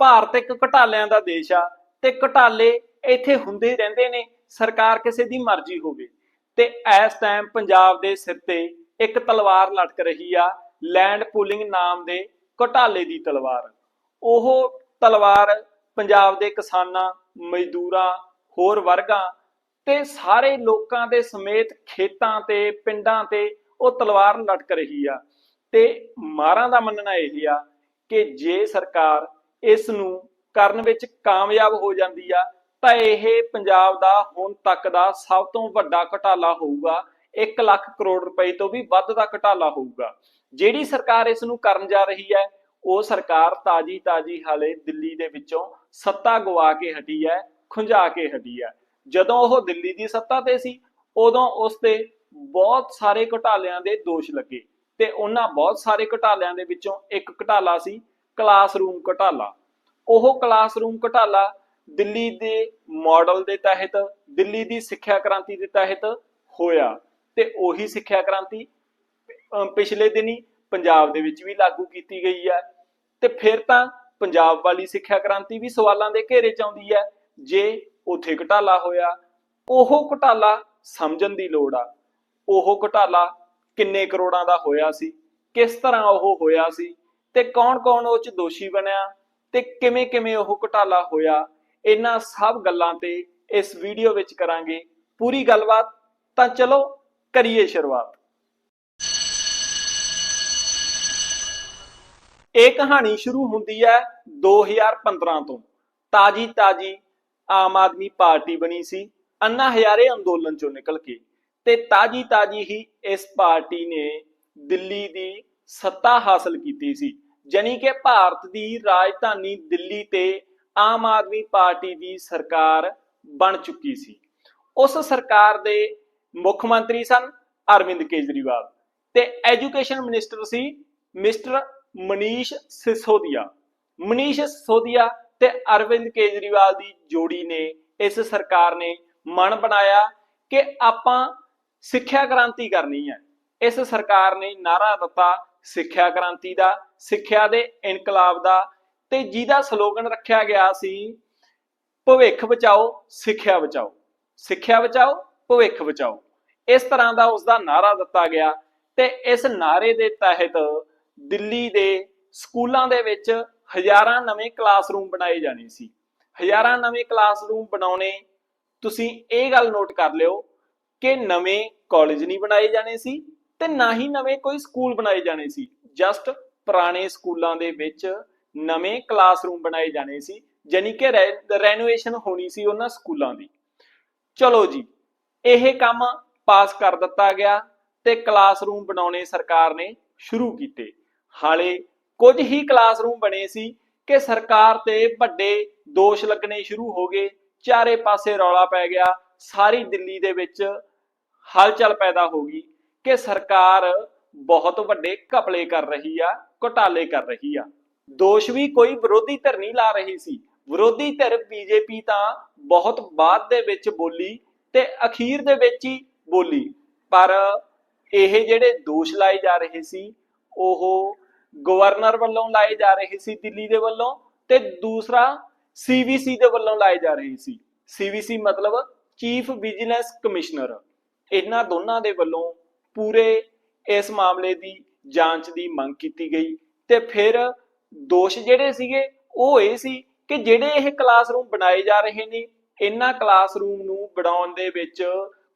ਭਾਰਤ ਇੱਕ ਘਟਾਲਿਆਂ ਦਾ ਦੇਸ਼ ਆ ਤੇ ਘਟਾਲੇ ਇੱਥੇ ਹੁੰਦੇ ਰਹਿੰਦੇ ਨੇ, ਸਰਕਾਰ ਕਿਸੇ ਦੀ ਮਰਜ਼ੀ ਹੋਵੇ। ਤੇ ਇਸ ਟਾਈਮ ਪੰਜਾਬ ਦੇ ਸਿਰ ਤੇ ਇੱਕ ਤਲਵਾਰ ਲਟਕ ਰਹੀ ਆ ਲੈਂਡ ਪੂਲਿੰਗ ਨਾਮ ਦੇ ਘਟਾਲੇ ਦੀ ਤਲਵਾਰ। ਉਹ ਤਲਵਾਰ ਪੰਜਾਬ ਦੇ ਕਿਸਾਨਾਂ, ਮਜ਼ਦੂਰਾਂ, ਹੋਰ ਵਰਗਾਂ ਤੇ ਸਾਰੇ ਲੋਕਾਂ ਦੇ ਸਮੇਤ ਖੇਤਾਂ ਤੇ, ਪਿੰਡਾਂ ਤੇ ਉਹ ਤਲਵਾਰ ਲਟਕ ਰਹੀ ਆ। ਤੇ ਮਾਰਾਂ ਦਾ ਮੰਨਣਾ ਇਹ ਆ ਕਿ ਜੇ ਸਰਕਾਰ ਇਸ ਨੂੰ ਕਰਨ ਵਿੱਚ ਕਾਮਯਾਬ ਹੋ ਜਾਂਦੀ ਆ, ਤਾਂ ਇਹ ਪੰਜਾਬ ਦਾ ਹੁਣ ਤੱਕ ਦਾ ਸਭ ਤੋਂ ਵੱਡਾ ਘਟਾਲਾ ਹੋਊਗਾ। 1 ਲੱਖ ਕਰੋੜ ਰੁਪਏ ਤੋਂ ਵੀ ਵੱਧ ਦਾ ਘਟਾਲਾ ਹੋਊਗਾ। ਜਿਹੜੀ ਸਰਕਾਰ ਇਸ ਨੂੰ ਕਰਨ ਜਾ ਰਹੀ ਹੈ, ਉਹ ਸਰਕਾਰ ਤਾਜੀ ਤਾਜੀ ਹਾਲੇ ਦਿੱਲੀ ਦੇ ਵਿੱਚੋਂ ਸੱਤਾ ਗਵਾ ਕੇ ਹਟੀ ਹੈ, ਖੁੰਝਾ ਕੇ ਹਟੀ ਹੈ। ਜਦੋਂ ਉਹ ਦਿੱਲੀ ਦੀ ਸੱਤਾ ਤੇ ਸੀ, ਉਦੋਂ ਉਸ ਤੇ ਬਹੁਤ ਸਾਰੇ ਘਟਾਲਿਆਂ ਦੇ ਦੋਸ਼ ਲੱਗੇ। ਤੇ ਉਹਨਾਂ ਬਹੁਤ ਸਾਰੇ ਘਟਾਲਿਆਂ ਦੇ ਵਿੱਚੋਂ ਇੱਕ ਘਟਾਲਾ ਸੀ ਕਲਾਸਰੂਮ ਘਟਾਲਾ। ਉਹ ਕਲਾਸਰੂਮ ਘਟਾਲਾ ਦਿੱਲੀ ਦੇ ਮਾਡਲ ਦੇ ਤਹਿਤ, ਦਿੱਲੀ ਦੀ ਸਿੱਖਿਆ ਕ੍ਰਾਂਤੀ ਦੇ ਤਹਿਤ ਹੋਇਆ ਤੇ ਉਹੀ ਸਿੱਖਿਆ ਕ੍ਰਾਂਤੀ ਪਿਛਲੇ ਦਿਨੀ ਪੰਜਾਬ ਦੇ ਵਿੱਚ ਵੀ ਲਾਗੂ ਕੀਤੀ ਗਈ ਹੈ। ਤੇ ਫਿਰ ਤਾਂ ਪੰਜਾਬ ਵਾਲੀ ਸਿੱਖਿਆ ਕ੍ਰਾਂਤੀ ਵੀ ਸਵਾਲਾਂ ਦੇ ਘੇਰੇ ਚ ਆਉਂਦੀ ਹੈ, ਜੇ ਉਥੇ ਘਟਾਲਾ ਹੋਇਆ। ਉਹ ਘਟਾਲਾ ਸਮਝਣ ਦੀ ਲੋੜ ਆ। ਉਹ ਘਟਾਲਾ ਕਿੰਨੇ ਕਰੋੜਾਂ ਦਾ ਹੋਇਆ ਸੀ, ਕਿਸ ਤਰ੍ਹਾਂ ਉਹ ਹੋਇਆ ਸੀ ਤੇ ਕੌਣ-ਕੌਣ ਉਹ ਚ ਦੋਸ਼ੀ ਬਣਿਆ ਤੇ ਕਿਵੇਂ-ਕਿਵੇਂ ਉਹ ਘਟਾਲਾ ਹੋਇਆ, ਇਹਨਾਂ ਸਭ ਗੱਲਾਂ ਤੇ ਇਸ ਵੀਡੀਓ ਵਿੱਚ ਕਰਾਂਗੇ ਪੂਰੀ ਗੱਲਬਾਤ। ਤਾਂ ਚਲੋ, ਕਰੀਏ ਸ਼ੁਰੂਆਤ। ਇਹ ਕਹਾਣੀ ਸ਼ੁਰੂ ਹੁੰਦੀ ਹੈ 2015 ਤੋਂ। ਤਾਜੀ ਤਾਜੀ ਆਮ ਆਦਮੀ ਪਾਰਟੀ ਬਣੀ ਸੀ, ਅੰਨਾ ਹਜ਼ਾਰੇ ਅੰਦੋਲਨ ਚੋਂ ਨਿਕਲ ਕੇ। ਤੇ ਤਾਜੀ ਤਾਜੀ ਹੀ ਇਸ ਪਾਰਟੀ ਨੇ ਦਿੱਲੀ ਦੀ ਸੱਤਾ ਹਾਸਲ ਕੀਤੀ ਸੀ, ਜਾਣੀ ਕਿ ਭਾਰਤ ਦੀ ਰਾਜਧਾਨੀ ਦਿੱਲੀ ਤੇ ਆਮ ਆਦਮੀ ਪਾਰਟੀ ਦੀ ਸਰਕਾਰ ਬਣ ਚੁੱਕੀ ਸੀ। ਉਸ ਸਰਕਾਰ ਦੇ ਮੁੱਖ ਮੰਤਰੀ ਸਨ ਅਰਵਿੰਦ ਕੇਜਰੀਵਾਲ ਤੇ ਐਜੂਕੇਸ਼ਨ ਮਿਨਿਸਟਰ ਸੀ ਮਿਸਟਰ ਮਨੀਸ਼ ਸਿਸੋਦੀਆ। ਮਨੀਸ਼ ਸਿਸੋਦੀਆ ਤੇ ਅਰਵਿੰਦ ਕੇਜਰੀਵਾਲ ਦੀ ਜੋੜੀ ਨੇ ਇਸ ਸਰਕਾਰ ਨੇ ਮਨ ਬਣਾਇਆ ਕਿ ਆਪਾਂ ਸਿੱਖਿਆ ਕ੍ਰਾਂਤੀ ਕਰਨੀ ਹੈ। ਇਸ ਸਰਕਾਰ ਨੇ ਨਾਰਾ ਦਿੱਤਾ ਸਿੱਖਿਆ ਕ੍ਰਾਂਤੀ ਦਾ, ਸਿੱਖਿਆ ਦੇ ਇਨਕਲਾਬ ਦਾ ਤੇ ਜਿਹਦਾ ਸਲੋਗਨ ਰੱਖਿਆ ਗਿਆ ਸੀ, ਭਵਿੱਖ ਬਚਾਓ, ਸਿੱਖਿਆ ਬਚਾਓ। ਸਿੱਖਿਆ ਬਚਾਓ, ਭਵਿੱਖ ਬਚਾਓ। ਇਸ ਤਰ੍ਹਾਂ ਦਾ ਉਸ ਦਾ ਨਾਰਾ ਦਿੱਤਾ ਗਿਆ ਤੇ ਇਸ ਨਾਰੇ ਦੇ ਤਹਿਤ ਦਿੱਲੀ ਦੇ ਸਕੂਲਾਂ ਦੇ ਵਿੱਚ ਹਜ਼ਾਰਾਂ ਨਵੇਂ ਕਲਾਸਰੂਮ ਬਣਾਏ ਜਾਣੇ ਸੀ। ਹਜ਼ਾਰਾਂ ਨਵੇਂ ਕਲਾਸਰੂਮ ਬਣਾਉਣੇ, ਤੁਸੀਂ ਇਹ ਗੱਲ ਨੋਟ ਕਰ ਲਿਓ ਕਿ ਨਵੇਂ ਕਾਲਜ ਨਹੀਂ ਬਣਾਏ ਜਾਣੇ ਸੀ ਤੇ ਨਾ ਹੀ ਨਵੇਂ ਕੋਈ ਸਕੂਲ ਬਣਾਏ ਜਾਣੇ ਸੀ। ਜਸਟ ਪੁਰਾਣੇ ਸਕੂਲਾਂ ਦੇ ਵਿੱਚ ਨਵੇਂ ਕਲਾਸਰੂਮ ਬਣਾਏ ਜਾਣੇ ਸੀ ਜਾਨੀ ਕਿ ਰੈਨੋਵੇਸ਼ਨ ਹੋਣੀ ਸੀ ਉਹਨਾਂ ਸਕੂਲਾਂ ਦੀ। ਚਲੋ ਜੀ, ਇਹ ਕੰਮ ਪਾਸ ਕਰ ਦਿੱਤਾ ਗਿਆ ਤੇ ਕਲਾਸਰੂਮ ਬਣਾਉਣੇ ਸਰਕਾਰ ਨੇ ਸ਼ੁਰੂ ਕੀਤੇ। ਹਾਲੇ ਕੁਝ ਹੀ ਕਲਾਸਰੂਮ ਬਣੇ ਸੀ ਕਿ ਸਰਕਾਰ ਤੇ ਵੱਡੇ ਦੋਸ਼ ਲੱਗਣੇ ਸ਼ੁਰੂ ਹੋ ਗਏ, ਚਾਰੇ ਪਾਸੇ ਰੌਲਾ ਪੈ ਗਿਆ, ਸਾਰੀ ਦਿੱਲੀ ਦੇ ਵਿੱਚ ਹਲਚਲ ਪੈਦਾ ਹੋ ਗਈ। ਕਿ ਸਰਕਾਰ ਬਹੁਤ ਵੱਡੇ ਘਪਲੇ ਕਰ ਰਹੀ ਆ, ਘੁਟਾਲੇ ਕਰ ਰਹੀ ਆ। ਦੋਸ਼ ਵੀ ਕੋਈ ਵਿਰੋਧੀ ਧਿਰ ਨਹੀਂ ਲਾ ਰਹੀ ਸੀ। ਵਿਰੋਧੀ ਧਿਰ ਬੀਜੇਪੀ ਤਾਂ ਬਹੁਤ ਬਾਅਦ ਦੇ ਵਿੱਚ ਬੋਲੀ ਤੇ ਅਖੀਰ ਦੇ ਵਿੱਚ ਹੀ ਬੋਲੀ। ਪਰ ਇਹ ਜਿਹੜੇ ਦੋਸ਼ ਲਾਏ ਜਾ ਰਹੇ ਸੀ, ਉਹ ਗਵਰਨਰ ਵੱਲੋਂ ਲਾਏ ਜਾ ਰਹੇ ਸੀ ਦਿੱਲੀ ਦੇ ਵੱਲੋਂ ਤੇ ਦੂਸਰਾ ਸੀਵੀਸੀ ਦੇ ਵੱਲੋਂ ਲਾਏ ਜਾ ਰਹੇ ਸੀ। ਸੀਵੀਸੀ ਮਤਲਬ ਚੀਫ ਵਿਜੀਲੈਂਸ ਕਮਿਸ਼ਨਰ। ਇਹਨਾਂ ਦੋਨਾਂ ਦੇ ਵੱਲੋਂ ਪੂਰੇ ਇਸ ਮਾਮਲੇ ਦੀ ਜਾਂਚ ਦੀ ਮੰਗ ਕੀਤੀ ਗਈ ਤੇ ਫਿਰ ਦੋਸ਼ ਜਿਹੜੇ ਸੀਗੇ ਉਹ ਇਹ ਸੀ ਕਿ ਜਿਹੜੇ ਇਹ ਕਲਾਸਰੂਮ ਬਣਾਏ ਜਾ ਰਹੇ ਨੇ, ਇਹਨਾਂ ਕਲਾਸਰੂਮ ਨੂੰ ਬਣਾਉਣ ਦੇ ਵਿੱਚ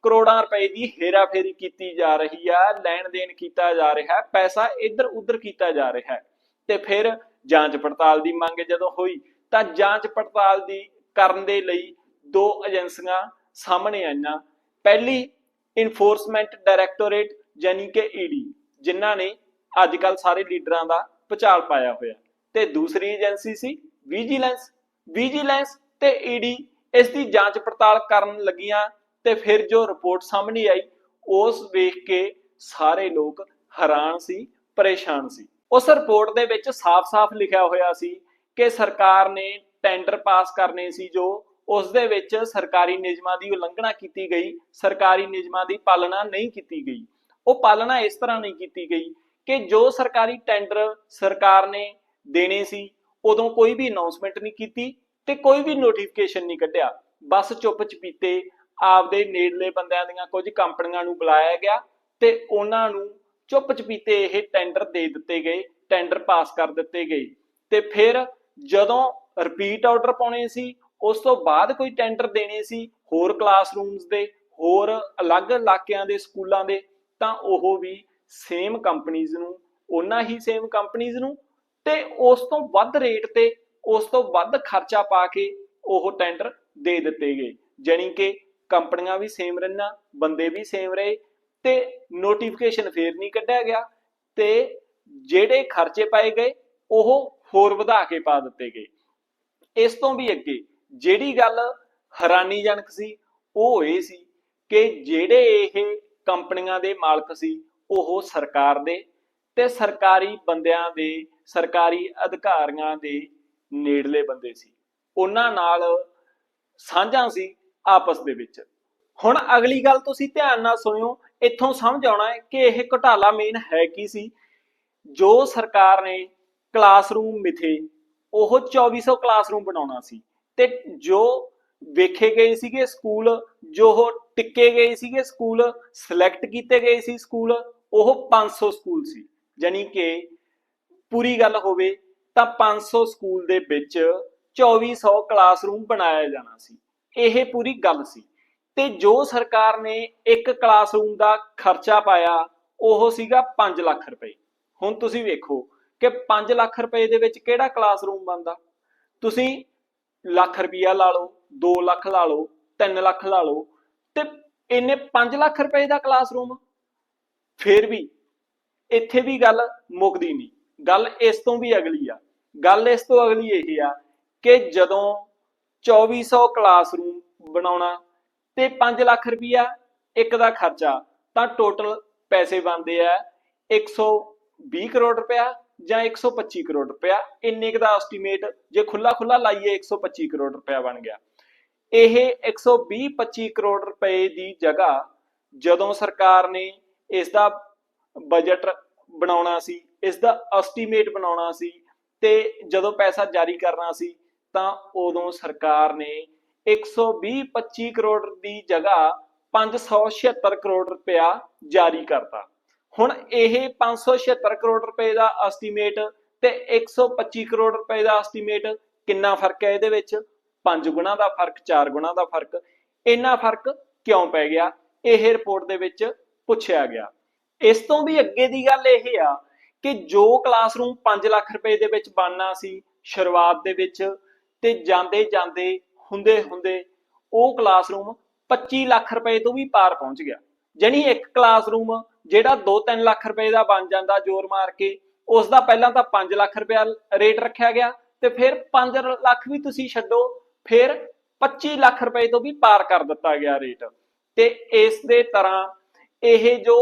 ਕਰੋੜਾਂ ਰੁਪਏ ਦੀ ਹੇਰਾਫੇਰੀ ਕੀਤੀ ਜਾ ਰਹੀ ਆ, ਲੈਣ ਦੇਣ ਕੀਤਾ ਜਾ ਰਿਹਾ ਹੈ ਪੈਸਾ ਇੱਧਰ ਉੱਧਰ ਕੀਤਾ ਜਾ ਰਿਹਾ। ਹੈ ਤੇ ਫਿਰ ਜਾਂਚ ਪੜਤਾਲ ਦੀ ਮੰਗ ਜਦੋਂ ਹੋਈ ਤਾਂ ਜਾਂਚ ਪੜਤਾਲ ਦੀ ਕਰਨ ਦੇ ਲਈ ਦੋ ਏਜੰਸੀਆਂ ਸਾਹਮਣੇ ਆਈਆਂ। ਪਹਿਲੀ ਇਨਫੋਰਸਮੈਂਟ ਡਾਇਰੈਕਟੋਰੇਟ ਯਾਨੀ ਕਿ ਈਡੀ ਜਿਨ੍ਹਾਂ ਨੇ ਅੱਜ ਕੱਲ ਸਾਰੇ ਲੀਡਰਾਂ ਦਾ ਪਚਾਲ ਪਾਇਆ ਹੋਇਆ। ਤੇ ਦੂਸਰੀ ਏਜੰਸੀ ਸੀ ਵਿਜੀਲੈਂਸ ਵਿਜੀਲੈਂਸ ਤੇ ਈਡੀ ਇਸ ਦੀ ਜਾਂਚ ਪੜਤਾਲ ਕਰਨ ਲੱਗੀਆਂ ਤੇ ਫਿਰ ਜੋ ਰਿਪੋਰਟ ਸਾਹਮਣੇ ਆਈ, ਉਸ ਵੇਖ ਕੇ ਸਾਰੇ ਲੋਕ ਹੈਰਾਨ ਸੀ, ਪਰੇਸ਼ਾਨ ਸੀ। ਉਸ ਰਿਪੋਰਟ ਦੇ ਵਿੱਚ ਸਾਫ਼-ਸਾਫ਼ ਲਿਖਿਆ ਹੋਇਆ ਸੀ ਕਿ ਸਰਕਾਰ ਨੇ ਟੈਂਡਰ ਪਾਸ ਕਰਨੇ ਸੀ ਜੋ ਉਸ ਦੇ ਵਿੱਚ ਸਰਕਾਰੀ ਨਿਯਮਾਂ ਦੀ ਉਲੰਘਣਾ ਕੀਤੀ ਗਈ, ਸਰਕਾਰੀ ਨਿਯਮਾਂ ਦੀ ਪਾਲਣਾ ਨਹੀਂ ਕੀਤੀ ਗਈ। ਉਹ ਪਾਲਣਾ ਇਸ ਤਰ੍ਹਾਂ ਨਹੀਂ ਕੀਤੀ ਗਈ ਕਿ ਜੋ ਸਰਕਾਰੀ ਟੈਂਡਰ ਸਰਕਾਰ ਨੇ ਦੇਣੇ ਸੀ, ਉਦੋਂ ਕੋਈ ਵੀ ਅਨਾਉਂਸਮੈਂਟ ਨਹੀਂ ਕੀਤੀ ਤੇ ਕੋਈ ਵੀ ਨੋਟੀਫਿਕੇਸ਼ਨ ਨਹੀਂ ਕੱਢਿਆ। ਬਸ ਚੁੱਪ ਚਪੀਤੇ ਆਪਦੇ ਨੇੜਲੇ ਬੰਦਿਆਂ ਦੀਆਂ ਕੁਝ ਕੰਪਨੀਆਂ ਨੂੰ ਬੁਲਾਇਆ ਗਿਆ ਤੇ ਉਹਨਾਂ ਨੂੰ ਚੁੱਪ ਚਪੀਤੇ ਇਹ ਟੈਂਡਰ ਦੇ ਦਿੱਤੇ ਗਏ, ਟੈਂਡਰ ਪਾਸ ਕਰ ਦਿੱਤੇ ਗਏ। ਤੇ ਫਿਰ ਜਦੋਂ ਰਿਪੀਟ ਆਰਡਰ ਪਾਉਣੇ ਸੀ ਉਸ ਤੋਂ ਬਾਅਦ ਕੋਈ ਟੈਂਡਰ ਦੇਣੇ ਸੀ ਹੋਰ ਕਲਾਸਰੂਮਸ ਦੇ, ਹੋਰ ਅਲੱਗ ਇਲਾਕਿਆਂ ਦੇ ਸਕੂਲਾਂ ਦੇ, ਤਾਂ ਉਹ ਵੀ ਸੇਮ ਕੰਪਨੀਆਂ ਨੂੰ, ਉਹਨਾਂ ਹੀ ਸੇਮ ਕੰਪਨੀਆਂ ਨੂੰ ਤੇ ਉਸ ਤੋਂ ਵੱਧ ਰੇਟ ਤੇ, ਉਸ ਤੋਂ ਵੱਧ ਖਰਚਾ ਪਾ ਕੇ ਉਹ ਟੈਂਡਰ ਦੇ ਦਿੱਤੇ ਗਏ। ਜਾਣੀ ਕਿ ਕੰਪਨੀਆਂ ਵੀ ਸੇਮ ਰਹੀਆਂ, ਬੰਦੇ ਵੀ ਸੇਮ ਰਹੇ ਤੇ ਨੋਟੀਫਿਕੇਸ਼ਨ ਫੇਰ ਨਹੀਂ ਕੱਢਿਆ ਗਿਆ ਤੇ ਜਿਹੜੇ ਖਰਚੇ ਪਾਏ ਗਏ, ਉਹ ਹੋਰ ਵਧਾ ਕੇ ਪਾ ਦਿੱਤੇ ਗਏ। ਇਸ ਤੋਂ ਵੀ ਅੱਗੇ ਜਿਹੜੀ ਗੱਲ ਹੈਰਾਨੀਜਨਕ ਸੀ, ਉਹ ਇਹ ਸੀ ਕਿ ਜਿਹੜੇ ਇਹ ਕੰਪਨੀਆਂ ਦੇ ਮਾਲਕ ਸੀ, ਉਹ ਸਰਕਾਰ ਦੇ ਤੇ ਸਰਕਾਰੀ ਬੰਦਿਆਂ ਦੇ, ਸਰਕਾਰੀ ਅਧਿਕਾਰੀਆਂ ਦੇ ਨੇੜਲੇ ਬੰਦੇ ਸੀ। ਉਹਨਾਂ ਨਾਲ ਸਾਂਝਾਂ ਸੀ ਆਪਸ ਦੇ ਵਿੱਚ। ਹੁਣ ਅਗਲੀ ਗੱਲ ਤੁਸੀਂ ਧਿਆਨ ਨਾਲ ਸੁਣਿਓ, ਇੱਥੋਂ ਸਮਝ ਆਉਣਾ ਹੈ ਕਿ ਇਹ ਘੁਟਾਲਾ ਮੇਨ ਹੈ ਕੀ ਸੀ। ਜੋ ਸਰਕਾਰ ਨੇ ਕਲਾਸਰੂਮ ਮਿਥੇ, ਉਹ 2400 ਕਲਾਸਰੂਮ ਬਣਾਉਣਾ ਸੀ। ਤੇ ਜੋ ਵੇਖੇ ਗਏ ਸੀਗੇ ਸਕੂਲ, ਜੋ ਉਹ ਟਿੱਕੇ ਗਏ ਸੀਗੇ ਸਕੂਲ ਸਿਲੈਕਟ ਕੀਤੇ ਗਏ ਸੀ ਸਕੂਲ, ਉਹ 500 ਸਕੂਲ ਸੀ। ਜਾਨੀ ਕਿ ਪੂਰੀ ਗੱਲ ਹੋਵੇ ਤਾਂ 500 ਸਕੂਲ ਦੇ ਵਿੱਚ 2400 ਕਲਾਸਰੂਮ ਬਣਾਇਆ ਜਾਣਾ ਸੀ। ਇਹ ਪੂਰੀ ਗੱਲ ਸੀ। ਤੇ ਜੋ ਸਰਕਾਰ ਨੇ ਇੱਕ ਕਲਾਸਰੂਮ ਦਾ ਖਰਚਾ ਪਾਇਆ, ਉਹ ਸੀਗਾ 5 ਲੱਖ ਰੁਪਏ। ਹੁਣ ਤੁਸੀਂ ਵੇਖੋ ਕਿ 5 ਲੱਖ ਰੁਪਏ ਦੇ ਵਿੱਚ ਕਿਹੜਾ ਕਲਾਸਰੂਮ ਬਣਦਾ? ਤੁਸੀਂ ਲੱਖ ਰੁਪਈਆ ਲਾ ਲਓ 2 ਲੱਖ ਲਾ ਲਓ 3 ਲੱਖ ਲਾ ਲਓ, ਤੇ ਇੰਨੇ 5 ਲੱਖ ਰੁਪਏ ਦਾ ਕਲਾਸਰੂਮ ਫੇਰ ਵੀ ਇੱਥੇ ਵੀ ਗੱਲ ਮੁੱਕਦੀ ਨਹੀਂ। ਗੱਲ ਇਸ ਤੋਂ ਵੀ ਅਗਲੀ ਆ। ਗੱਲ ਇਸ ਤੋਂ ਅਗਲੀ ਇਹ ਆ ਕਿ ਜਦੋਂ 2400 ਕਲਾਸਰੂਮ ਬਣਾਉਣਾ ਤੇ 5 ਲੱਖ ਰੁਪਈਆ ਇੱਕ ਦਾ ਖਰਚਾ, ਤਾਂ ਟੋਟਲ ਪੈਸੇ ਬਣਦੇ ਆ 120 ਕਰੋੜ ਰੁਪਇਆ। ਜਾਂ 125 ਕਰੋੜ ਰੁਪਇਆ। ਇੰਨੇ ਕੁ ਦਾ ਐਸਟੀਮੇਟ ਜੇ ਖੁੱਲਾ ਖੁੱਲਾ ਲਾਈਏ 125 ਕਰੋੜ ਰੁਪਇਆ ਬਣ ਗਿਆ। ਇਹ 120 25 ਕਰੋੜ ਰੁਪਏ ਦੀ ਜਗ੍ਹਾ ਜਦੋਂ ਸਰਕਾਰ ਨੇ ਇਸ ਦਾ ਬਜਟ ਬਣਾਉਣਾ ਸੀ ਇਸ ਦਾ ਐਸਟੀਮੇਟ ਬਣਾਉਣਾ ਸੀ ਤੇ ਜਦੋਂ ਪੈਸਾ ਜਾਰੀ ਕਰਨਾ ਸੀ, ਤਾਂ ਉਦੋਂ ਸਰਕਾਰ ਨੇ 120 25 ਕਰੋੜ ਦੀ ਜਗ੍ਹਾ 576 ਕਰੋੜ ਰੁਪਇਆ ਜਾਰੀ ਕਰਤਾ। ਹੁਣ ਇਹ 576 ਕਰੋੜ ਰੁਪਏ ਦਾ ਐਸਟੀਮੇਟ ਤੇ 125 ਕਰੋੜ ਰੁਪਏ ਦਾ ਐਸਟੀਮੇਟ ਕਿੰਨਾ ਫ਼ਰਕ ਹੈ ਇਹਦੇ ਵਿੱਚ? 5 ਗੁਣਾ ਦਾ ਫ਼ਰਕ 4 ਗੁਣਾ ਦਾ ਫ਼ਰਕ। ਇੰਨਾ ਫ਼ਰਕ ਕਿਉਂ ਪੈ ਗਿਆ? ਇਹ ਰਿਪੋਰਟ ਦੇ ਵਿੱਚ ਪੁੱਛਿਆ ਗਿਆ। ਇਸ ਤੋਂ ਵੀ ਅੱਗੇ ਦੀ ਗੱਲ ਇਹ ਆ ਕਿ ਜੋ ਕਲਾਸਰੂਮ 5 ਲੱਖ ਰੁਪਏ ਦੇ ਵਿੱਚ ਬਣਨਾ ਸੀ ਸ਼ੁਰੂਆਤ ਦੇ ਵਿੱਚ ਤੇ ਜਾਂਦੇ ਜਾਂਦੇ, ਹੁੰਦੇ ਹੁੰਦੇ ਉਹ ਕਲਾਸਰੂਮ 25 ਲੱਖ ਰੁਪਏ ਤੋਂ ਵੀ ਪਾਰ ਪਹੁੰਚ ਗਿਆ। ਜਾਨੀ ਇੱਕ ਕਲਾਸਰੂਮ ਜਿਹੜਾ 2-3 ਲੱਖ ਰੁਪਏ ਦਾ ਬਣ ਜਾਂਦਾ ਜ਼ੋਰ ਮਾਰ ਕੇ ਉਸ ਦਾ ਪਹਿਲਾਂ ਤਾਂ 5 ਲੱਖ ਰੁਪਏ ਰੇਟ ਰੱਖਿਆ ਗਿਆ ਤੇ ਫਿਰ 5 ਲੱਖ ਵੀ ਤੁਸੀਂ ਛੱਡੋ, ਫਿਰ 25 ਲੱਖ ਰੁਪਏ ਤੋਂ ਵੀ ਪਾਰ ਕਰ ਦਿੱਤਾ ਗਿਆ ਰੇਟ। ਤੇ ਇਸ ਦੇ ਤਰ੍ਹਾਂ ਇਹ ਜੋ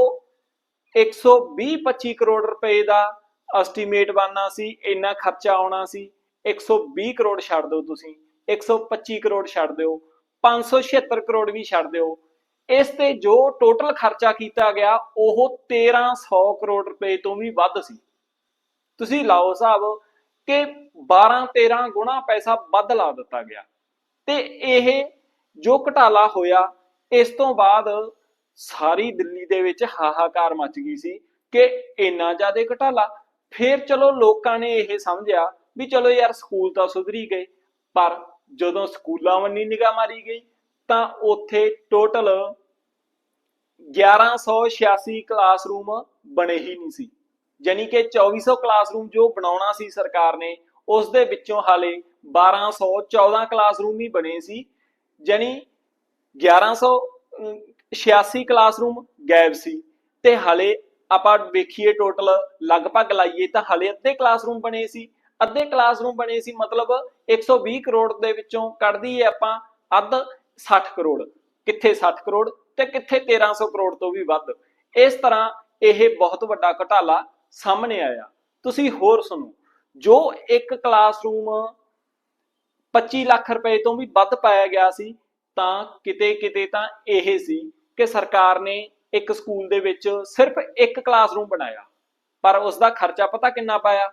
120-25 ਕਰੋੜ ਰੁਪਏ ਦਾ ਐਸਟੀਮੇਟ ਬਣਨਾ ਸੀ, ਇੰਨਾ ਖਰਚਾ ਆਉਣਾ ਸੀ 120 ਕਰੋੜ ਛੱਡ ਦਿਓ ਤੁਸੀਂ 125 ਕਰੋੜ ਛੱਡ ਦਿਓ 576 ਕਰੋੜ ਵੀ ਛੱਡ ਦਿਓ। ਇਸ ਤੇ ਜੋ ਟੋਟਲ ਖਰਚਾ ਕੀਤਾ ਗਿਆ, ਉਹ 1300 ਕਰੋੜ ਰੁਪਏ ਤੋਂ ਵੀ ਵੱਧ ਸੀ। ਤੁਸੀਂ ਲਾਓ ਹਿਸਾਬ ਕਿ 12-13 ਗੁਣਾ ਪੈਸਾ ਵੱਧ ਲਾ ਦਿੱਤਾ ਗਿਆ। ਤੇ ਇਹ ਜੋ ਘਟਾਲਾ ਹੋਇਆ, ਇਸ ਤੋਂ ਬਾਅਦ ਸਾਰੀ ਦਿੱਲੀ ਦੇ ਵਿੱਚ ਹਾਹਾਕਾਰ ਮਚ ਗਈ ਸੀ ਕਿ ਇੰਨਾ ਜ਼ਿਆਦਾ ਘਟਾਲਾ। ਫਿਰ ਚਲੋ ਲੋਕਾਂ ਨੇ ਇਹ ਸਮਝਿਆ ਵੀ ਚਲੋ ਯਾਰ ਸਕੂਲ ਤਾਂ ਸੁਧਰੀ ਗਏ, ਪਰ ਜਦੋਂ ਸਕੂਲਾਂ ਵੱਲ ਨਿਗਾਹ ਮਾਰੀ ਗਈ, ਤਾਂ ਉੱਥੇ ਟੋਟਲ 1186 ਕਲਾਸਰੂਮ ਬਣੇ ਹੀ ਨਹੀਂ ਸੀ। ਯਾਨੀ ਕਿ 2400 ਕਲਾਸਰੂਮ ਜੋ ਬਣਾਉਣਾ ਸੀ ਸਰਕਾਰ ਨੇ, ਉਸ ਦੇ ਵਿੱਚੋਂ ਹਾਲੇ 1214 ਕਲਾਸਰੂਮ ਹੀ ਬਣੇ ਸੀ। ਯਾਨੀ 1186 ਕਲਾਸਰੂਮ ਗਾਇਬ ਸੀ ਤੇ ਹਾਲੇ ਆਪਾਂ ਵੇਖੀਏ ਟੋਟਲ ਲਗਭਗ ਲਾਈਏ ਤਾਂ ਹਾਲੇ ਅੱਧੇ ਕਲਾਸਰੂਮ ਬਣੇ ਸੀ। ਅੱਧੇ ਕਲਾਸਰੂਮ ਬਣੇ ਸੀ ਮਤਲਬ 120 ਕਰੋੜ ਦੇ ਵਿੱਚੋਂ ਕੱਢ ਦਈਏ ਆਪਾਂ ਅੱਧ 60 ਕਰੋੜ। ਕਿੱਥੇ 60 ਕਰੋੜ? ਤੇ ਕਿੱਥੇ 1300 ਕਰੋੜ ਤੋਂ ਵੀ ਵੱਧ। ਇਸ ਤਰ੍ਹਾਂ ਇਹ ਬਹੁਤ ਵੱਡਾ ਘਟਾਲਾ ਸਾਹਮਣੇ ਆਇਆ। ਤੁਸੀਂ ਹੋਰ ਸੁਣੋ। ਜੋ ਇੱਕ ਕਲਾਸਰੂਮ 25 ਲੱਖ ਰੁਪਏ ਤੋਂ ਵੀ ਵੱਧ ਪਾਇਆ ਗਿਆ ਸੀ, ਤਾਂ ਕਿਤੇ ਕਿਤੇ ਤਾਂ ਇਹ ਸੀ ਕਿ ਸਰਕਾਰ ਨੇ ਇੱਕ ਸਕੂਲ ਦੇ ਵਿੱਚ ਸਿਰਫ ਇੱਕ ਕਲਾਸਰੂਮ ਬਣਾਇਆ। ਪਰ ਉਸ ਦਾ ਖਰਚਾ ਪਤਾ ਕਿੰਨਾ ਪਾਇਆ?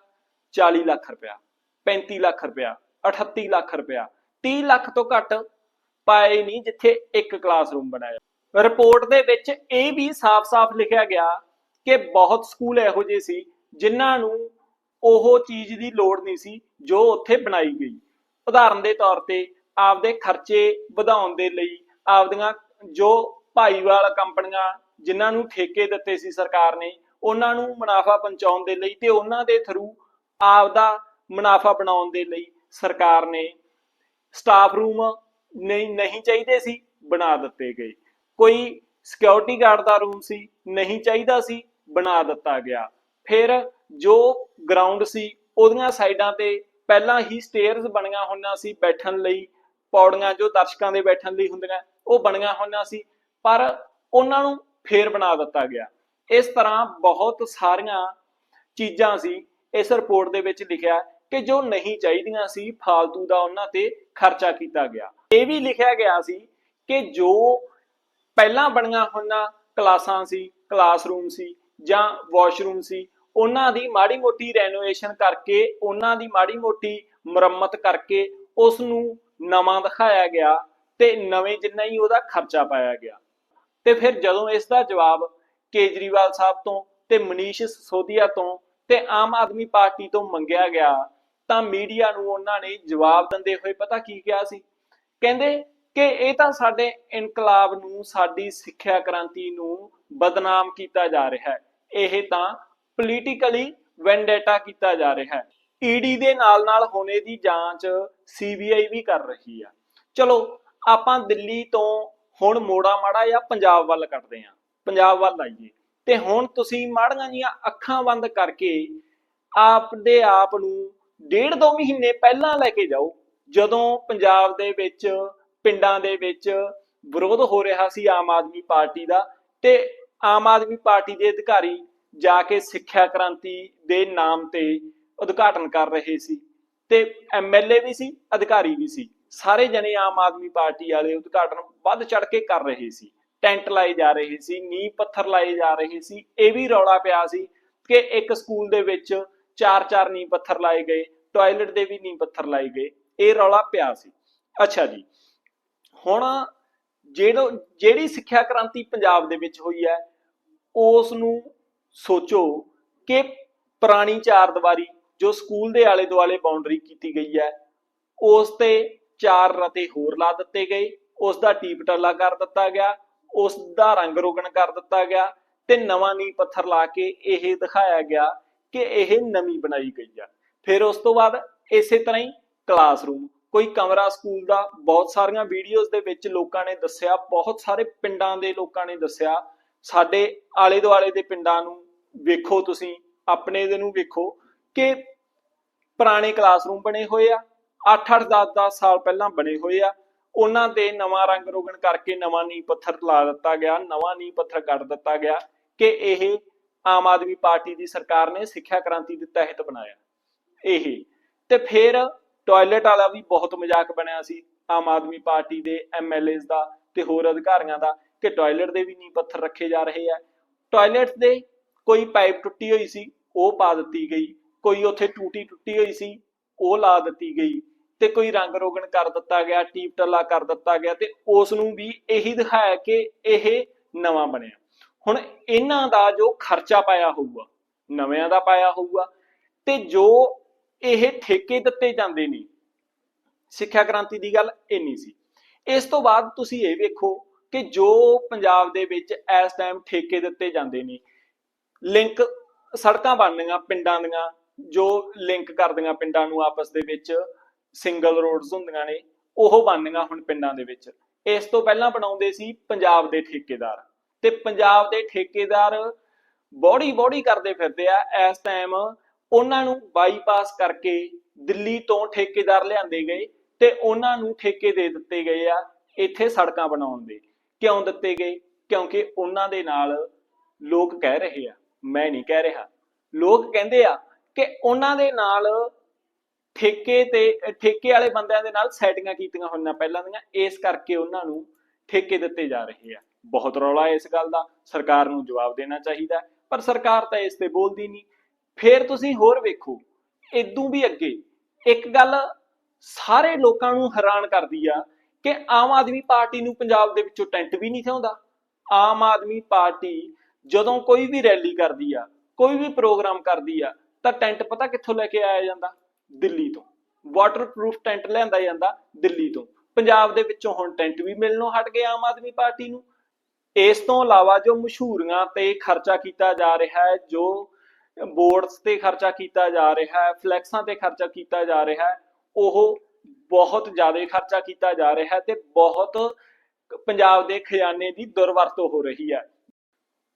40 ਲੱਖ ਰੁਪਇਆ 35 ਲੱਖ ਰੁਪਇਆ 38 ਲੱਖ ਰੁਪਇਆ। 30 ਲੱਖ ਤੋਂ ਘੱਟ ਪਾਏ ਨਹੀਂ ਜਿੱਥੇ ਇੱਕ ਕਲਾਸਰੂਮ ਬਣਾਇਆ। ਰਿਪੋਰਟ ਦੇ ਵਿੱਚ ਇਹ ਵੀ ਸਾਫ਼-ਸਾਫ਼ ਲਿਖਿਆ ਗਿਆ ਕਿ ਬਹੁਤ ਸਕੂਲ ਇਹੋ ਜਿਹੇ ਸੀ ਜਿਨ੍ਹਾਂ ਨੂੰ ਉਹ ਚੀਜ਼ ਦੀ ਲੋੜ ਨਹੀਂ ਸੀ ਜੋ ਉੱਥੇ ਬਣਾਈ ਗਈ। ਉਦਾਹਰਨ ਦੇ ਤੌਰ ਤੇ ਆਪਦੇ ਖਰਚੇ ਵਧਾਉਣ ਦੇ ਲਈ ਆਪਦੀਆਂ ਜੋ ਭਾਈਵਾਲ ਕੰਪਨੀਆਂ ਜਿਨ੍ਹਾਂ ਨੂੰ ਠੇਕੇ ਦਿੱਤੇ ਸੀ ਸਰਕਾਰ ਨੇ, ਉਹਨਾਂ ਨੂੰ ਮੁਨਾਫਾ ਪਹੁੰਚਾਉਣ ਦੇ ਲਈ ਤੇ ਉਹਨਾਂ ਦੇ ਥਰੂ ਆਪਦਾ ਮੁਨਾਫਾ ਬਣਾਉਣ ਦੇ ਲਈ ਸਰਕਾਰ ਨੇ ਸਟਾਫ ਰੂਮ ਨਹੀਂ ਨਹੀਂ ਚਾਹੀਦੇ ਸੀ, ਬਣਾ ਦਿੱਤੇ ਗਏ। ਕੋਈ ਸਿਕਿਉਰਿਟੀ ਗਾਰਡ ਦਾ ਰੂਮ ਸੀ, ਨਹੀਂ ਚਾਹੀਦਾ ਸੀ, ਬਣਾ ਦਿੱਤਾ ਗਿਆ। ਫਿਰ ਜੋ ਗਰਾਊਂਡ ਸੀ, ਉਹਦੀਆਂ ਸਾਈਡਾਂ ਤੇ ਪਹਿਲਾਂ ਹੀ ਸਟੇਅਰਸ ਬਣੀਆਂ ਹੋਈਆਂ ਸੀ ਬੈਠਣ ਲਈ, ਪੌੜੀਆਂ ਜੋ ਦਰਸ਼ਕਾਂ ਦੇ ਬੈਠਣ ਲਈ ਹੁੰਦੀਆਂ, ਉਹ ਬਣੀਆਂ ਹੋਈਆਂ ਸੀ, ਪਰ ਉਹਨਾਂ ਨੂੰ ਫੇਰ ਬਣਾ ਦਿੱਤਾ ਗਿਆ। ਇਸ ਤਰ੍ਹਾਂ ਬਹੁਤ ਸਾਰੀਆਂ ਚੀਜ਼ਾਂ ਸੀ, ਇਸ ਰਿਪੋਰਟ ਦੇ ਵਿੱਚ ਲਿਖਿਆ ਕਿ ਜੋ ਨਹੀਂ ਚਾਹੀਦੀਆਂ ਸੀ, ਫਾਲਤੂ ਦਾ ਉਹਨਾਂ ਤੇ ਖਰਚਾ ਕੀਤਾ ਗਿਆ। ਇਹ ਵੀ ਲਿਖਿਆ ਗਿਆ ਸੀ ਕਿ ਜੋ ਪਹਿਲਾਂ ਬਣੀਆਂ ਹੋਈਆਂ ਕਲਾਸਾਂ ਸੀ ਕਲਾਸਰੂਮ ਸੀ ਜਾਂ ਵਾਸ਼ਰੂਮ ਸੀ, ਉਹਨਾਂ ਦੀ ਮਾੜੀ ਮੋਟੀ ਰੈਨੋਵੇਸ਼ਨ ਕਰਕੇ, ਉਹਨਾਂ ਦੀ ਮਾੜੀ ਮੋਟੀ ਮੁਰੰਮਤ ਕਰਕੇ ਉਸ ਨੂੰ ਨਵਾਂ ਦਿਖਾਇਆ ਗਿਆ ਤੇ ਨਵੇਂ ਜਿੰਨਾ ਹੀ ਉਹਦਾ ਖਰਚਾ ਪਾਇਆ ਗਿਆ। ਤੇ ਫਿਰ ਜਦੋਂ ਇਸ ਦਾ ਜਵਾਬ ਕੇਜਰੀਵਾਲ ਸਾਹਿਬ ਤੋਂ ਤੇ ਮਨੀਸ਼ ਸਿਸੋਦੀਆ ਤੋਂ ਤੇ ਆਮ ਆਦਮੀ ਪਾਰਟੀ ਤੋਂ ਮੰਗਿਆ ਗਿਆ, ਤਾਂ ਮੀਡੀਆ ਨੂੰ ਉਹਨਾਂ ਨੇ ਜਵਾਬ ਦਿੰਦੇ ਹੋਏ ਪਤਾ ਕੀ ਕਿਹਾ ਸੀ? ਕਹਿੰਦੇ ਕਿ ਇਹ ਤਾਂ ਸਾਡੇ ਇਨਕਲਾਬ ਨੂੰ, ਸਾਡੀ ਸਿੱਖਿਆ ਕ੍ਰਾਂਤੀ ਨੂੰ ਬਦਨਾਮ ਕੀਤਾ ਜਾ ਰਿਹਾ ਹੈ। ਇਹ ਤਾਂ ਪੋਲੀਟੀਕਲੀ ਵੈਂਡੇਟਾ ਕੀਤਾ ਜਾ ਰਿਹਾ ਹੈ। ਈਡੀ ਦੇ ਨਾਲ ਨਾਲ ਹੋਣੇ ਦੀ ਜਾਂਚ ਸੀਬੀਆਈ ਵੀ ਕਰ ਰਹੀ ਆ। ਚਲੋ, ਆਪਾਂ ਦਿੱਲੀ ਤੋਂ ਹੁਣ ਮੋੜਾ ਮਾੜਾ ਜਾਂ ਪੰਜਾਬ ਵੱਲ ਕੱਢਦੇ ਆਂ ਪੰਜਾਬ ਵੱਲ ਆਈਏ। ਤੇ ਹੁਣ ਤੁਸੀਂ ਮਾੜੀਆਂ ਜੀਆਂ ਅੱਖਾਂ ਬੰਦ ਕਰਕੇ ਆਪ ਦੇ ਆਪ ਨੂੰ ਡੇਢ ਦੋ ਮਹੀਨੇ ਪਹਿਲਾਂ ਲੈ ਕੇ ਜਾਓ, ਜਦੋਂ ਪੰਜਾਬ ਦੇ ਵਿੱਚ ਪਿੰਡਾਂ ਦੇ ਵਿੱਚ ਵਿਰੋਧ ਹੋ ਰਿਹਾ ਸੀ ਆਮ ਆਦਮੀ ਪਾਰਟੀ ਦਾ ਤੇ ਆਮ ਆਦਮੀ ਪਾਰਟੀ ਦੇ ਅਧਿਕਾਰੀ ਜਾ ਕੇ ਸਿੱਖਿਆ ਕ੍ਰਾਂਤੀ ਦੇ ਨਾਮ ਤੇ ਉਦਘਾਟਨ ਕਰ ਰਹੇ ਸੀ ਤੇ ਐਮਐਲਏ ਵੀ ਸੀ, ਅਧਿਕਾਰੀ ਵੀ ਸੀ। ਸਾਰੇ ਜਣੇ ਆਮ ਆਦਮੀ ਪਾਰਟੀ ਵਾਲੇ ਉਦਘਾਟਨ ਵੱਧ ਚੜ ਕੇ ਕਰ ਰਹੇ ਸੀ। ਟੈਂਟ ਲਾਏ ਜਾ ਰਹੇ ਸੀ, ਨੀਂਹ ਪੱਥਰ ਲਾਏ ਜਾ ਰਹੇ ਸੀ। ਇਹ ਵੀ ਰੌਲਾ ਪਿਆ ਸੀ ਕਿ ਇੱਕ ਸਕੂਲ ਦੇ ਵਿੱਚ ਚਾਰ ਚਾਰ ਨੀਂਹ ਪੱਥਰ ਲਾਏ ਗਏ, ਟਾਇਲਟ ਦੇ ਵੀ ਨੀਂਹ ਪੱਥਰ ਲਾਏ ਗਏ। ਇਹ ਰੌਲਾ ਪਿਆ ਸੀ। ਅੱਛਾ ਜੀ ਹੁਣ ਜਿਹੜੋ ਜਿਹੜੀ ਸਿੱਖਿਆ ਕ੍ਰਾਂਤੀ ਪੰਜਾਬ ਦੇ ਵਿੱਚ ਹੋਈ ਹੈ ਉਸ ਨੂੰ ਸੋਚੋ ਕਿ ਪੁਰਾਣੀ ਚਾਰ ਦੀਵਾਰੀ ਜੋ ਸਕੂਲ ਦੇ ਆਲੇ ਦੁਆਲੇ ਬਾਉਂਡਰੀ ਕੀਤੀ ਗਈ ਹੈ, ਉਸ ਤੇ ਚਾਰ ਰਤੇ ਹੋਰ ਲਾ ਦਿੱਤੇ ਗਏ। ਉਸ ਦਾ ਟੀਪ ਕਰ ਦਿੱਤਾ ਗਿਆ, ਉਸ ਦਾ ਰੰਗ ਰੋਗਨ ਕਰ ਦਿੱਤਾ ਗਿਆ ਤੇ ਨਵਾਂ ਨੀਂਹ ਪੱਥਰ ਲਾ ਕੇ ਇਹ ਦਿਖਾਇਆ ਗਿਆ ਕਿ ਇਹ ਨਵੀਂ ਬਣਾਈ ਗਈ ਆ ਫਿਰ ਉਸ ਤੋਂ ਬਾਅਦ ਇਸੇ ਤਰ੍ਹਾਂ ਹੀ ਕਲਾਸਰੂਮ ਕੋਈ ਕਮਰਾ, ਸਕੂਲ ਦਾ, ਬਹੁਤ ਸਾਰੀਆਂ ਵੀਡੀਓਜ਼ ਦੇ ਵਿੱਚ ਲੋਕਾਂ ਨੇ ਦੱਸਿਆ, ਬਹੁਤ ਸਾਰੇ ਪਿੰਡਾਂ ਦੇ ਲੋਕਾਂ ਨੇ ਦੱਸਿਆ। ਸਾਡੇ ਆਲੇ ਦੁਆਲੇ ਦੇ ਪਿੰਡਾਂ ਨੂੰ ਵੇਖੋ ਤੁਸੀਂ, ਆਪਣੇ ਦੇ ਨੂੰ ਵੇਖੋ, ਕਿ ਪੁਰਾਣੇ ਕਲਾਸਰੂਮ ਬਣੇ ਹੋਏ ਆ 8-8 10-10 ਸਾਲ ਪਹਿਲਾਂ ਬਣੇ ਹੋਏ ਆ। ਉਹਨਾਂ ਤੇ ਨਵਾਂ ਰੰਗ ਰੋਗਣ ਕਰਕੇ ਨਵਾਂ ਨੀਂਹ ਪੱਥਰ ਲਾ ਦਿੱਤਾ ਗਿਆ, ਨਵਾਂ ਨੀਂਹ ਪੱਥਰ ਕੱਢ ਦਿੱਤਾ ਗਿਆ ਕਿ ਇਹ ਆਮ ਆਦਮੀ ਪਾਰਟੀ ਦੀ ਸਰਕਾਰ ਨੇ ਸਿੱਖਿਆ ਕ੍ਰਾਂਤੀ ਦੇ ਤਹਿਤ ਬਣਾਇਆ। ਇਹ ਤੇ ਫਿਰ ਟਾਇਲਟ ਵਾਲਾ ਵੀ ਬਹੁਤ ਮਜ਼ਾਕ ਬਣਿਆ ਸੀ, ਆਮ ਆਦਮੀ ਪਾਰਟੀ ਦੇ ਐਮਐਲਏਸ ਦਾ ਤੇ ਹੋਰ ਅਧਿਕਾਰੀਆਂ ਦਾ ਕਿ ਟਾਇਲਟ ਦੇ ਵੀ ਨੀਂਹ ਪੱਥਰ ਰੱਖੇ ਜਾ ਰਹੇ ਆ। ਟਾਇਲਟ ਦੇ ਕੋਈ ਪਾਈਪ ਟੁੱਟੀ ਹੋਈ ਸੀ, ਉਹ ਪਾ ਦਿੱਤੀ ਗਈ। ਕੋਈ ਉੱਥੇ ਟੂਟੀ ਟੁੱਟੀ ਹੋਈ ਸੀ, ਉਹ ਲਾ ਦਿੱਤੀ ਗਈ। ਤੇ ਕੋਈ ਰੰਗ ਰੋਗਨ ਕਰ ਦਿੱਤਾ ਗਿਆ, ਟੀਪ ਟੱਲਾ ਕਰ ਦਿੱਤਾ ਗਿਆ ਤੇ ਉਸ ਨੂੰ ਵੀ ਇਹੀ ਦਿਖਾਇਆ ਕਿ ਇਹ ਨਵਾਂ ਬਣਿਆ। ਹੁਣ ਇਹਨਾਂ ਦਾ ਜੋ ਖਰਚਾ ਪਾਇਆ ਹੋਊਗਾ, ਨਵਿਆਂ ਦਾ ਪਾਇਆ ਹੋਊਗਾ ਤੇ ਜੋ ਇਹ ਠੇਕੇ ਦਿੱਤੇ ਜਾਂਦੇ ਨੇ ਸਿੱਖਿਆ ਕ੍ਰਾਂਤੀ ਦੀ ਗੱਲ ਇੰਨੀ ਸੀ। ਇਸ ਤੋਂ ਬਾਅਦ ਤੁਸੀਂ ਇਹ ਵੇਖੋ ਕਿ ਜੋ ਪੰਜਾਬ ਦੇ ਵਿੱਚ ਇਸ ਟਾਈਮ ਠੇਕੇ ਦਿੱਤੇ ਜਾਂਦੇ ਨੇ ਲਿੰਕ ਸੜਕਾਂ ਬਣਨੀਆਂ ਪਿੰਡਾਂ ਦੀਆਂ, ਜੋ ਲਿੰਕ ਕਰਦੀਆਂ ਪਿੰਡਾਂ ਨੂੰ ਆਪਸ ਦੇ ਵਿੱਚ ਸਿੰਗਲ ਰੋਡਸ ਹੁੰਦੀਆਂ ਨੇ, ਉਹ ਬਣਨੀਆਂ ਹੁਣ ਪਿੰਡਾਂ ਦੇ ਵਿੱਚ। ਇਸ ਤੋਂ ਪਹਿਲਾਂ ਬਣਾਉਂਦੇ ਸੀ ਪੰਜਾਬ ਦੇ ਠੇਕੇਦਾਰ। ਤੇ ਪੰਜਾਬ ਦੇ ਠੇਕੇਦਾਰ ਬੋੜੀ ਬੋੜੀ ਕਰਦੇ ਫਿਰਦੇ ਆ ਇਸ ਟਾਈਮ ਉਹਨਾਂ ਨੂੰ ਬਾਈਪਾਸ ਕਰਕੇ ਦਿੱਲੀ ਤੋਂ ਠੇਕੇਦਾਰ ਲਿਆਂਦੇ ਗਏ ਤੇ ਉਹਨਾਂ ਨੂੰ ਠੇਕੇ ਦੇ ਦਿੱਤੇ ਗਏ ਆ ਇੱਥੇ ਸੜਕਾਂ ਬਣਾਉਣ ਦੇ। ਕਿਉਂ ਦਿੱਤੇ ਗਏ? ਕਿਉਂਕਿ ਉਹਨਾਂ ਦੇ ਨਾਲ ਲੋਕ ਕਹਿ ਰਹੇ ਆ। ਮੈਂ ਨਹੀਂ ਕਹਿ ਰਿਹਾ। ਲੋਕ ਕਹਿੰਦੇ ਆ ਕਿ ਉਹਨਾਂ ਦੇ ਨਾਲ ਠੇਕੇ ਤੇ, ਠੇਕੇ ਵਾਲੇ ਬੰਦਿਆਂ ਦੇ ਨਾਲ ਸੈਟਿੰਗਾਂ ਕੀਤੀਆਂ ਹੋਈਆਂ ਪਹਿਲਾਂ ਦੀਆਂ। ਇਸ ਕਰਕੇ ਉਹਨਾਂ ਨੂੰ ਠੇਕੇ ਦਿੱਤੇ ਜਾ ਰਹੇ ਆ। ਬਹੁਤ ਰੌਲਾ ਹੈ ਇਸ ਗੱਲ ਦਾ। ਸਰਕਾਰ ਨੂੰ ਜਵਾਬ ਦੇਣਾ ਚਾਹੀਦਾ। ਪਰ ਸਰਕਾਰ ਤਾਂ ਇਸ ਤੇ ਬੋਲਦੀ ਨਹੀਂ। ਫਿਰ ਤੁਸੀਂ ਹੋਰ ਵੇਖੋ ਇਦੋਂ ਵੀ ਅੱਗੇ ਇੱਕ ਗੱਲ ਸਾਰੇ ਲੋਕਾਂ ਨੂੰ ਹੈਰਾਨ ਕਰਦੀ ਆ ਕਿ ਆਮ ਆਦਮੀ ਪਾਰਟੀ ਨੂੰ ਪੰਜਾਬ ਦੇ ਵਿੱਚੋਂ ਟੈਂਟ ਵੀ ਨਹੀਂ ਥਿਆਉਂਦਾ ਆਮ ਆਦਮੀ ਪਾਰਟੀ ਜਦੋਂ ਕੋਈ ਵੀ ਰੈਲੀ ਕਰਦੀ ਆ, ਕੋਈ ਵੀ ਪ੍ਰੋਗਰਾਮ ਕਰਦੀ ਆ, ਤਾਂ ਟੈਂਟ ਪਤਾ ਕਿੱਥੋਂ ਲੈ ਕੇ ਆਇਆ ਜਾਂਦਾ? ਦਿੱਲੀ ਤੋਂ। ਵਾਟਰਪ੍ਰੂਫ ਟੈਂਟ ਲਿਆਂਦਾ ਜਾਂਦਾ ਦਿੱਲੀ ਤੋਂ। ਪੰਜਾਬ ਦੇ ਵਿੱਚੋਂ ਹੁਣ ਟੈਂਟ ਵੀ ਮਿਲਣੋਂ ਹਟ ਗਏ ਆਮ ਆਦਮੀ ਪਾਰਟੀ ਨੂੰ। ਇਸ ਤੋਂ ਇਲਾਵਾ ਜੋ ਮਸ਼ਹੂਰੀਆਂ ਤੇ ਖਰਚਾ ਕੀਤਾ ਜਾ ਰਿਹਾ ਹੈ, ਜੋ ਬੋਰਡਸ ਤੇ ਖਰਚਾ ਕੀਤਾ ਜਾ ਰਿਹਾ ਹੈ, ਫਲੈਕਸਾਂ ਤੇ ਖਰਚਾ ਕੀਤਾ ਜਾ ਰਿਹਾ ਹੈ, ਉਹ ਬਹੁਤ ਜ਼ਿਆਦਾ ਖਰਚਾ ਕੀਤਾ ਜਾ ਰਿਹਾ ਹੈ ਤੇ ਬਹੁਤ ਪੰਜਾਬ ਦੇ ਖਜ਼ਾਨੇ ਦੀ ਦੁਰਵਰਤੋਂ ਹੋ ਰਹੀ ਹੈ।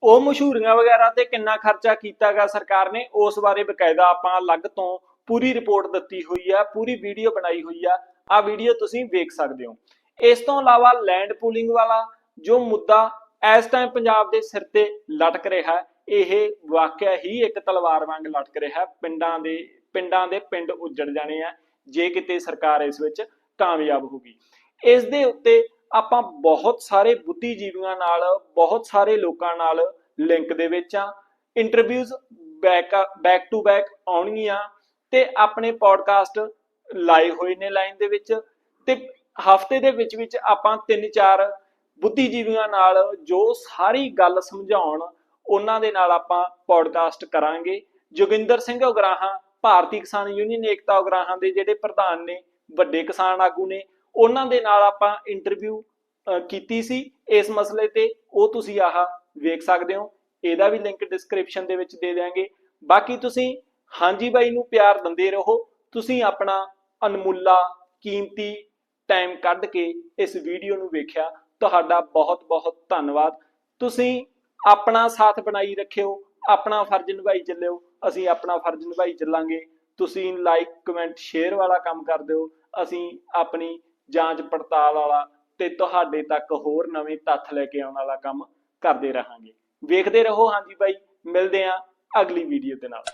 ਉਹ ਮਸ਼ਹੂਰੀਆਂ ਵਗੈਰਾ ਤੇ ਕਿੰਨਾ ਖਰਚਾ ਕੀਤਾਗਾ ਸਰਕਾਰ ਨੇ, ਉਸ ਬਾਰੇ ਬਕਾਇਦਾ ਆਪਾਂ ਅਲੱਗ ਤੋਂ ਪੂਰੀ ਰਿਪੋਰਟ ਦਿੱਤੀ ਹੋਈ ਆ ਪੂਰੀ ਵੀਡੀਓ ਬਣਾਈ ਹੋਈ ਆ ਆ ਵੀਡੀਓ ਤੁਸੀਂ ਵੇਖ ਸਕਦੇ ਹੋ। ਇਸ ਤੋਂ ਇਲਾਵਾ ਲੈਂਡ ਪੂਲਿੰਗ ਵਾਲਾ ਜੋ ਮੁੱਦਾ ਇਸ ਟਾਈਮ ਪੰਜਾਬ ਦੇ ਸਿਰ ਤੇ ਲਟਕ ਰਿਹਾ ਹੈ ਇਹ ਵਾਕਿਆ ਹੀ ਇੱਕ ਤਲਵਾਰ ਵਾਂਗ ਲਟਕ ਰਿਹਾ ਪਿੰਡਾਂ ਦੇ ਪਿੰਡਾਂ ਦੇ ਪਿੰਡ ਉੱਜੜ ਜਾਣੇ ਆ। ਜੇ ਕਿਤੇ ਸਰਕਾਰ ਇਸ ਵਿੱਚ ਕਾਮਯਾਬ ਹੋਗੀ ਇਸ ਦੇ ਉੱਤੇ ਆਪਾਂ ਬਹੁਤ ਸਾਰੇ ਬੁੱਧੀਜੀਵੀਆਂ ਨਾਲ, ਬਹੁਤ ਸਾਰੇ ਲੋਕਾਂ ਨਾਲ ਲਿੰਕ ਦੇ ਵਿੱਚ ਆ। Interviews back back to back ਆਉਣਗੀਆਂ ਤੇ ਆਪਣੇ ਪੋਡਕਾਸਟ ਲਾਏ ਹੋਏ ਨੇ ਲਾਈਨ ਦੇ ਵਿੱਚ। ਤੇ ਹਫ਼ਤੇ ਦੇ ਵਿੱਚ ਵਿੱਚ ਆਪਾਂ ਤਿੰਨ ਚਾਰ ਬੁੱਧੀਜੀਵੀਆਂ ਨਾਲ ਜੋ ਸਾਰੀ ਗੱਲ ਸਮਝਾਉਣ ਉਹਨਾਂ ਦੇ ਨਾਲ ਆਪਾਂ ਪੋਡਕਾਸਟ ਕਰਾਂਗੇ। ਜੋਗਿੰਦਰ ਸਿੰਘ ਉਗਰਾਹਾਂ, ਭਾਰਤੀ ਕਿਸਾਨ ਯੂਨੀਅਨ ਏਕਤਾ ਉਗਰਾਹਾਂ ਦੇ ਜਿਹੜੇ ਪ੍ਰਧਾਨ ਨੇ, ਵੱਡੇ ਕਿਸਾਨ ਆਗੂ ਨੇ, ਉਹਨਾਂ ਦੇ ਨਾਲ ਆਪਾਂ ਇੰਟਰਵਿਊ ਕੀਤੀ ਸੀ। ਇਸ ਮਸਲੇ ਤੇ ਉਹ ਤੁਸੀਂ ਆਹ ਵੇਖ ਸਕਦੇ ਹੋ। ਇਹਦਾ ਵੀ ਲਿੰਕ ਡਿਸਕ੍ਰਿਪਸ਼ਨ ਦੇ ਵਿੱਚ ਦੇ ਦਿਆਂਗੇ। ਬਾਕੀ ਤੁਸੀਂ ਹਾਂਜੀ ਬਾਈ ਨੂੰ ਪਿਆਰ ਦਿੰਦੇ ਰਹੋ। ਤੁਸੀਂ ਆਪਣਾ ਅਨਮੁੱਲਾ, ਕੀਮਤੀ ਟਾਈਮ ਕੱਢ ਕੇ ਇਸ ਵੀਡੀਓ ਨੂੰ ਵੇਖਿਆ। ਤੁਹਾਡਾ ਬਹੁਤ ਬਹੁਤ ਧੰਨਵਾਦ। ਤੁਸੀਂ ਆਪਣਾ ਸਾਥ ਬਣਾਈ ਰੱਖਿਓ, ਆਪਣਾ ਫਰਜ਼ ਨਿਭਾਈ ਚੱਲਿਓ, ਅਸੀਂ ਆਪਣਾ ਫਰਜ਼ ਨਿਭਾਈ ਚੱਲਾਂਗੇ। ਤੁਸੀਂ ਲਾਈਕ ਕਮੈਂਟ ਸ਼ੇਅਰ ਵਾਲਾ ਕੰਮ ਕਰ ਦਿਓ ਅਸੀਂ ਆਪਣੀ ਜਾਂਚ ਪੜਤਾਲ ਵਾਲਾ ਤੇ ਤੁਹਾਡੇ ਤੱਕ ਹੋਰ ਨਵੇਂ ਤੱਥ ਲੈ ਕੇ ਆਉਣ ਵਾਲਾ ਕੰਮ ਕਰਦੇ ਰਹਾਂਗੇ। ਵੇਖਦੇ ਰਹੋ ਹਾਂਜੀ ਬਾਈ, ਮਿਲਦੇ ਆਂ ਅਗਲੀ ਵੀਡੀਓ ਦੇ ਨਾਲ।